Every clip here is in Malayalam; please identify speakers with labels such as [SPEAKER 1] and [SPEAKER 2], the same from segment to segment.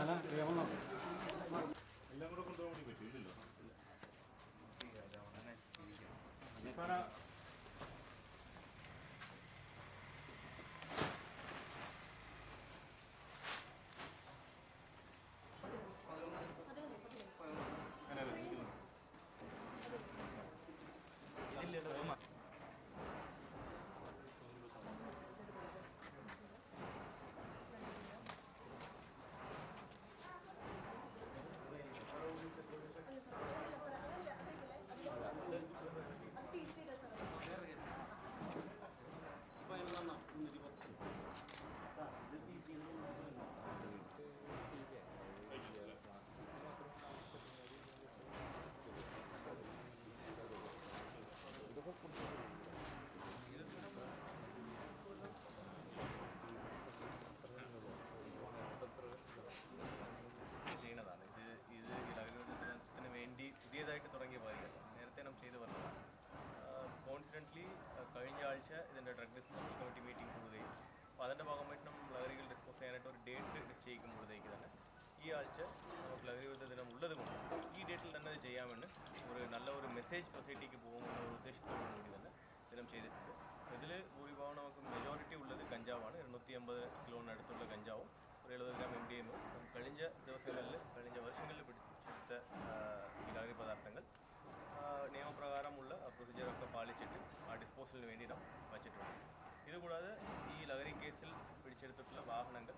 [SPEAKER 1] എല്ലാം കൂടെ കൊണ്ടുപോകാൻ പറ്റില്ലല്ലോ
[SPEAKER 2] കഴിഞ്ഞ ആഴ്ച ഇതിന്റെ ഡ്രഗ് ഡിസ്പോസൽ കമ്മിറ്റി മീറ്റിംഗ് കൂടുകയും. അപ്പോൾ അതിന്റെ ഭാഗമായിട്ട് നമ്മൾ ലഹരികൾ ഡിസ്പോസ് ചെയ്യാനായിട്ട് ഒരു ഡേറ്റ് നിശ്ചയിക്കുമ്പോഴത്തേക്ക് തന്നെ ഈ ആഴ്ച നമുക്ക് ലഹരി വിരുദ്ധ ദിനം ഉള്ളത് കൊണ്ട് ഈ ഡേറ്റിൽ തന്നെ അത് ചെയ്യാമെന്ന് ഒരു നല്ല ഒരു മെസ്സേജ് സൊസൈറ്റിക്ക് പോകുമെന്ന ഒരു ഉദ്ദേശത്തോടു കൂടി തന്നെ ദിനം ചെയ്തിട്ടുണ്ട്. ഇതിൽ ഭൂരിഭാഗം നമുക്ക് മെജോറിറ്റി ഉള്ളത് കഞ്ചാവാണ്. ഇരുന്നൂറ്റി അമ്പത് കിലോനടുത്തുള്ള കഞ്ചാവും ഒരു എഴുപത് ഗ്രാം എം ഡി എമ്മും കഴിഞ്ഞ ദിവസങ്ങളിൽ കഴിഞ്ഞ വർഷങ്ങളിൽ പിടിച്ചെടുത്ത ലഹരി പദാർത്ഥങ്ങൾ നിയമപ്രകാരമുള്ള പ്രൊസീജിയറൊക്കെ പാലിച്ചിട്ട് ഡിസ്പോസലിന് വേണ്ടി വച്ചിട്ടുണ്ട്. ഇതുകൂടാതെ ഈ ലഹരി കേസിൽ പിടിച്ചെടുത്തിട്ടുള്ള വാഹനങ്ങൾ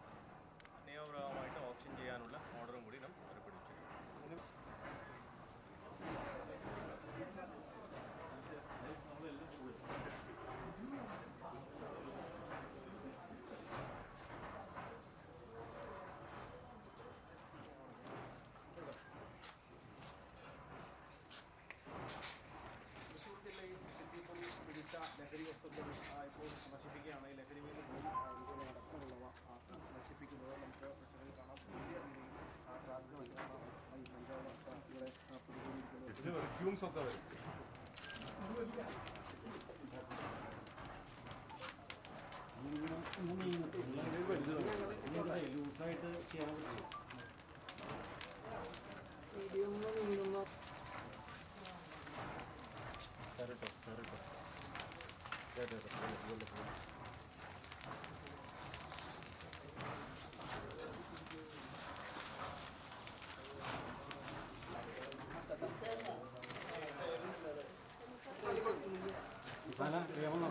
[SPEAKER 3] പിടികൂടിയിരിക്കുന്നത്
[SPEAKER 1] ഫ്യൂംസ് ഒക്കെ വരും
[SPEAKER 4] ലൂസായിട്ട് ചെയ്യാൻ പറ്റും
[SPEAKER 2] തരട്ടോ തരട്ടോ 来
[SPEAKER 4] 来别忘了